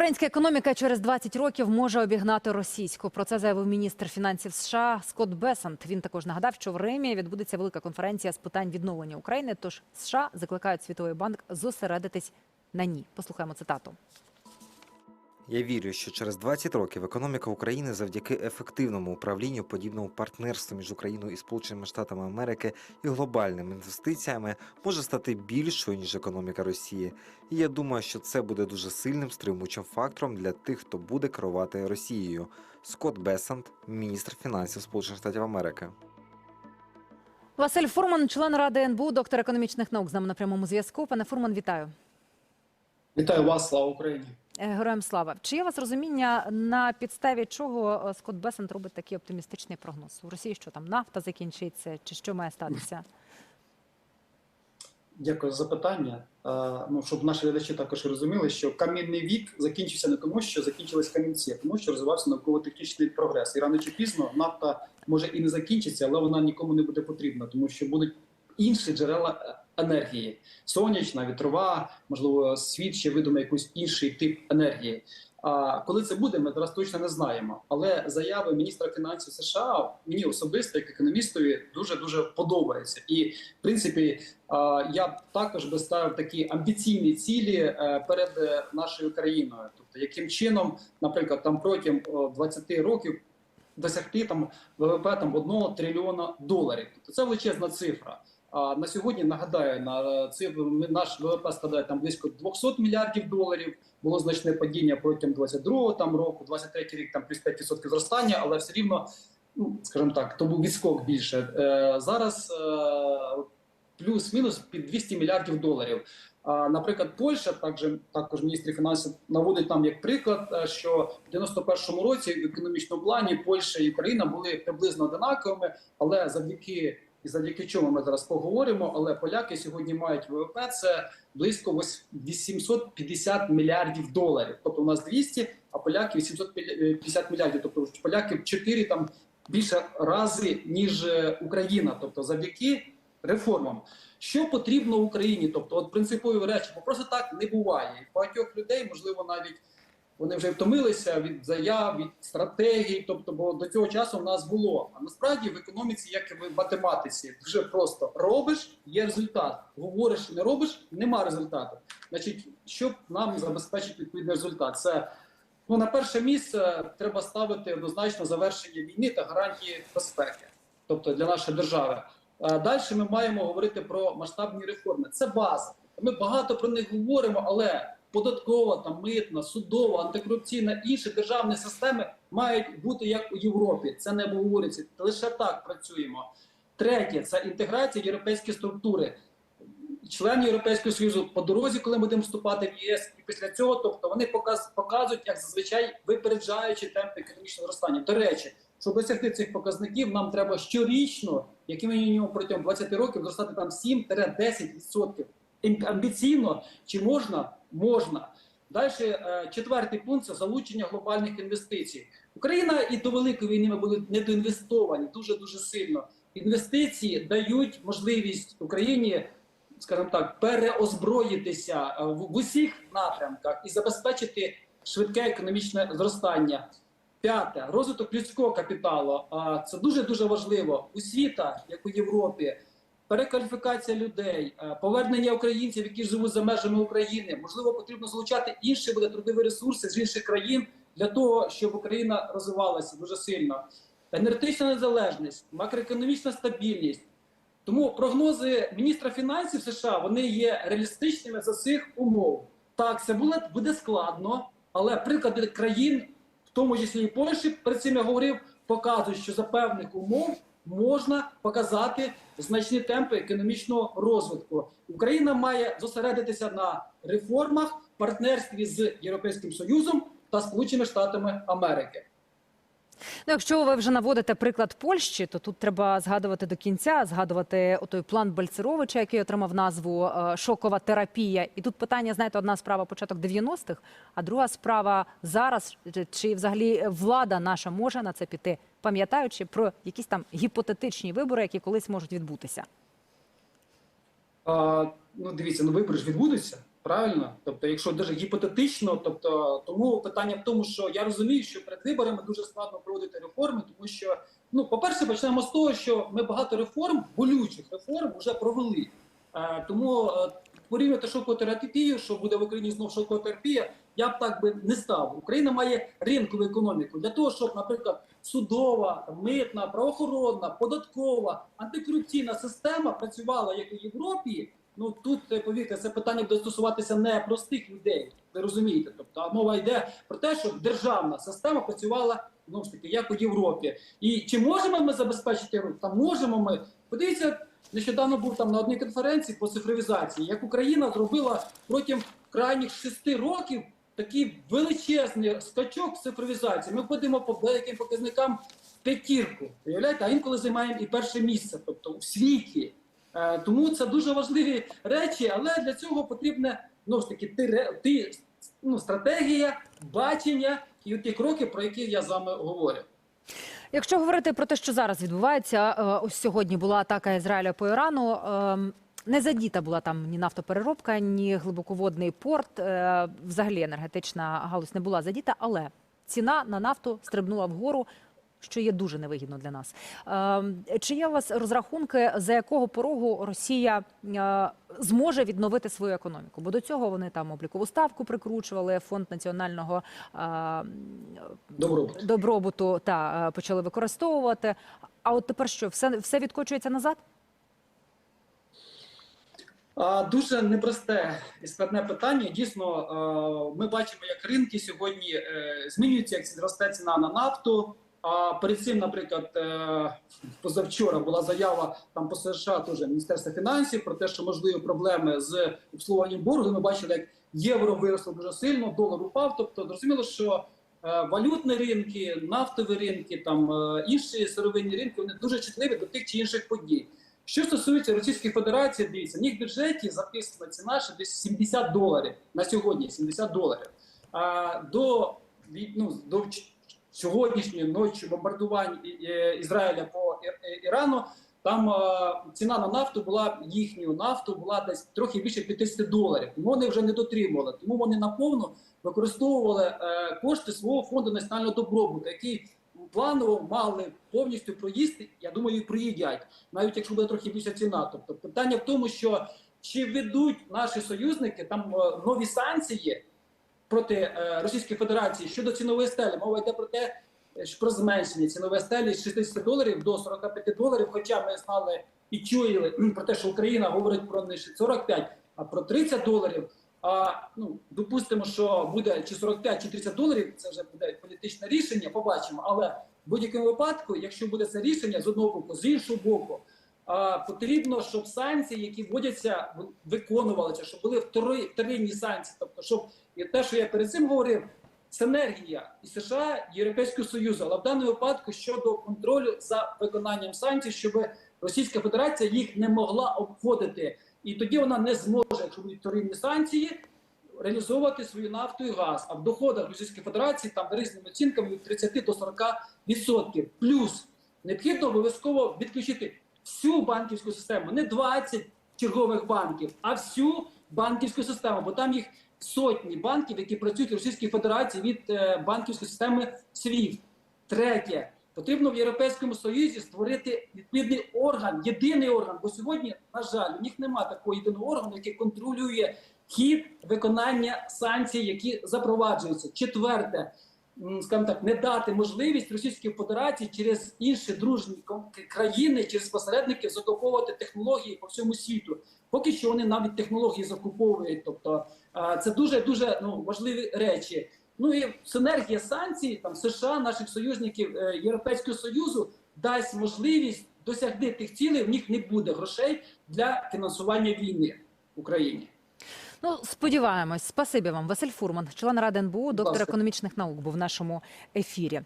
Українська економіка через 20 років може обігнати російську. Про це заявив міністр фінансів США Скотт Бесант. Він також нагадав, що в Римі відбудеться велика конференція з питань відновлення України. Тож США закликають Світовий банк зосередитись на ній. Послухаємо цитату. Я вірю, що через 20 років економіка України завдяки ефективному управлінню, подібному партнерству між Україною і Сполученими Штатами Америки і глобальними інвестиціями може стати більшою ніж економіка Росії. І я думаю, що це буде дуже сильним стримуючим фактором для тих, хто буде керувати Росією. Скотт Бесант, міністр фінансів Сполучених Штатів Америки. Василь Фурман, член ради НБУ, доктор економічних наук, з нами на прямому зв'язку. Пане Фурман, вітаю. Вітаю вас, слава Україні. Е, Героям слава. Чи є у вас розуміння, на підставі чого е, Скотт Бесант робить такий оптимістичний прогноз? У Росії що там нафта закінчиться, чи що має статися? Дякую за запитання. Е, Ну, щоб наші глядачі також розуміли, що камінний вік закінчився не тому, що закінчились камінці, а тому що розвивався науково-технічний прогрес. І рано чи пізно нафта може і не закінчиться, але вона нікому не буде потрібна, тому що будуть інші джерела енергії: сонячна, вітрова, можливо, світ ще видумає якийсь інший тип енергії. А коли це буде, ми зараз точно не знаємо. Але заяви міністра фінансів США мені особисто, як економістові, дуже дуже подобаються. І в принципі, я б також би ставив такі амбіційні цілі е, перед нашою країною. Тобто, яким чином, наприклад, там протягом о, 20 років досягти там ВВП там 1 трильйона доларів. Тобто це величезна цифра. А на сьогодні нагадаю, на ми- наш ВВП складає там близько 200 мільярдів доларів. Було значне падіння протягом 22-го там року, 23-й рік там плюс 5% зростання, але все рівно, ну скажімо так, то був відскок більше. Е, зараз е, плюс-мінус під 200 мільярдів доларів. А, наприклад, Польща також, також міністр фінансів наводить нам як приклад, е, що в 91-му році в економічному плані Польща і Україна були приблизно одинаковими, але завдяки і завдяки чому ми зараз поговоримо. Але поляки сьогодні мають ВВП це близько ось 850 мільярдів доларів. Тобто у нас 200, а поляки 850 мільярдів. Тобто поляки в 4 там більше рази ніж е, Україна. Тобто, завдяки реформам. Що потрібно Україні? Тобто, от принципові речі, бо просто так не буває. Багатьох людей, можливо, навіть вони вже втомилися від заяв, від стратегій. Тобто, бо до цього часу в нас було. А насправді в економіці, як і в математиці, дуже просто робиш, є результат. Говориш, не робиш, нема результату. Значить, щоб нам забезпечити відповідний результат, це ну на перше місце треба ставити однозначно завершення війни та гарантії безпеки, тобто для нашої держави. Далі ми маємо говорити про масштабні реформи. Це база. Ми багато про них говоримо, але податкова, там митна, судова, антикорупційна інші державні системи мають бути як у Європі. Це не обговорюється. Лише так працюємо. Третє це інтеграція в європейські структури. Члени Європейського Союзу по дорозі, коли ми будемо вступати в ЄС, і після цього, тобто вони показ, показують, як зазвичай випереджаючи темпи економічного зростання. До речі, щоб досягти цих показників, нам треба щорічно, як мінімум протягом 20 років, зростати там 7-10%. Ім- Амбіційно чи можна? Можна. Далі е, четвертий пункт це залучення глобальних інвестицій. Україна і до великої війни ми були недоінвестовані дуже дуже сильно. Інвестиції дають можливість Україні, скажімо так, переозброїтися е, в, усіх напрямках і забезпечити швидке економічне зростання. П'яте розвиток людського капіталу. Це дуже дуже важливо у світа, як у Європі. Перекваліфікація людей, е, повернення українців, які живуть за межами України. Можливо, потрібно залучати інші буде трудові ресурси з інших країн для того, щоб Україна розвивалася дуже сильно. Енергетична незалежність, макроекономічна стабільність. Тому прогнози міністра фінансів США вони є реалістичними за цих умов. Так, це буде, буде складно, але приклади країн, в тому числі і Польщі, перед цим я говорив, показують, що за певних умов можна показати значні темпи економічного розвитку. Україна має зосередитися на реформах, партнерстві з Європейським Союзом та Сполученими Штатами Америки. Ну, якщо ви вже наводите приклад Польщі, то тут треба згадувати до кінця, згадувати той план Бальцеровича, який отримав назву е, шокова терапія. І тут питання, знаєте, одна справа початок 90-х, а друга справа зараз, чи- чи взагалі влада наша може на це піти, пам'ятаючи про якісь там гіпотетичні вибори, які колись можуть відбутися. А, ну, дивіться, ну вибори ж відбудуться. Правильно? Тобто, якщо дуже гіпотетично, тобто тому питання в тому, що я розумію, що перед виборами дуже складно проводити реформи, тому що ну, по-перше, почнемо з того, що ми багато реформ, болючих реформ, вже провели. Е, тому е, порівняти шокотерапію, що буде в Україні знов шокотерапія, я б так би не став. Україна має ринкову економіку для того, щоб, наприклад, судова, митна, правоохоронна, податкова, антикорупційна система працювала як у Європі. Ну тут е, повірте, це питання буде стосуватися не простих людей. Ви розумієте? Тобто, мова йде про те, щоб державна система працювала знову ж таки як у Європі. І чи можемо ми забезпечити? Та можемо ми. Подивіться, нещодавно був там на одній конференції по цифровізації, як Україна зробила протягом крайніх шести років такий величезний скачок в цифровізації. Ми входимо по деяким показникам п'ятірку. Уявляєте, а інколи займаємо і перше місце, тобто у світі. Е, Тому це дуже важливі речі, але для цього потрібне ну ж таки ти, ти ну, стратегія, бачення і ті кроки, про які я з вами говорю. Якщо говорити про те, що зараз відбувається, е, ось сьогодні була атака Ізраїля по Ірану. Не задіта була там ні нафтопереробка, ні глибоководний порт. е, Взагалі енергетична галузь не була задіта, але ціна на нафту стрибнула вгору. Що є дуже невигідно для нас. Ем, Чи є у вас розрахунки, за якого порогу Росія е, зможе відновити свою економіку? Бо до цього вони там облікову ставку прикручували, фонд національного е, Добробут. добробуту та е, почали використовувати. А от тепер що, все, все відкочується назад? Дуже непросте і складне питання. Дійсно, ми бачимо, як ринки сьогодні е, змінюються, як зросте ціна на нафту. А перед цим, наприклад, е, позавчора була заява там по США, теж Міністерства фінансів про те, що можливі проблеми з обслуговуванням боргу. Ми бачили, як євро виросло дуже сильно, долар упав. Тобто, зрозуміло, що е, валютні ринки, нафтові ринки, там інші сировинні ринки вони дуже чутливі до тих чи інших подій. Що стосується Російської Федерації, дивіться, в них бюджеті записана ціна ще десь 70 доларів на сьогодні. 70 доларів. А до ну, до сьогоднішньої ночі бомбардувань Ізраїля по Ірану. Там е, ціна на нафту була їхню нафту була десь трохи більше 50 доларів. Тому вони вже не дотримували. Тому вони наповну використовували е, кошти свого фонду національного добробуту, який планово мали повністю проїсти. Я думаю, і приїдять, навіть якщо буде трохи більша ціна. Тобто питання в тому, що чи ведуть наші союзники там е, нові санкції проти е, Російської Федерації щодо цінової стелі. Мова йде про те, е, що про зменшення цінової стелі з 60 доларів до 45 доларів. Хоча ми знали і чули про те, що Україна говорить про не 45, а про 30 доларів. А ну допустимо, що буде чи 45, чи 30 доларів. Це вже буде політичне рішення. Побачимо. Але в будь-якому випадку, якщо буде це рішення з одного боку, з іншого боку, а, потрібно, щоб санкції, які вводяться, виконувалися, щоб були втори, вторинні санкції. Тобто, щоб і те, що я перед цим говорив, синергія і США, і Європейського Союзу, але в даному випадку щодо контролю за виконанням санкцій, щоб Російська Федерація їх не могла обходити. І тоді вона не зможе, якщо будуть вторинні санкції, реалізовувати свою нафту і газ. А в доходах Російської Федерації там різними оцінками від 30 до 40 відсотків. Плюс необхідно обов'язково відключити всю банківську систему, не 20 чергових банків, а всю банківську систему, бо там їх сотні банків, які працюють в Російській Федерації від е, банківської системи SWIFT. Третє. Потрібно в Європейському Союзі створити відповідний орган, єдиний орган, бо сьогодні, на жаль, у них немає такого єдиного органу, який контролює хід виконання санкцій, які запроваджуються. Четверте, скажімо так, не дати можливість Російській Федерації через інші дружні країни, через посередників закуповувати технології по всьому світу. Поки що вони навіть технології закуповують. Тобто це дуже дуже ну важливі речі. Ну і синергія санкцій там США, наших союзників е, Європейського союзу дасть можливість досягти тих цілей. В них не буде грошей для фінансування війни в Україні. Ну, сподіваємось. Спасибі вам. Василь Фурман, член Ради НБУ, доктор економічних наук, був в нашому ефірі.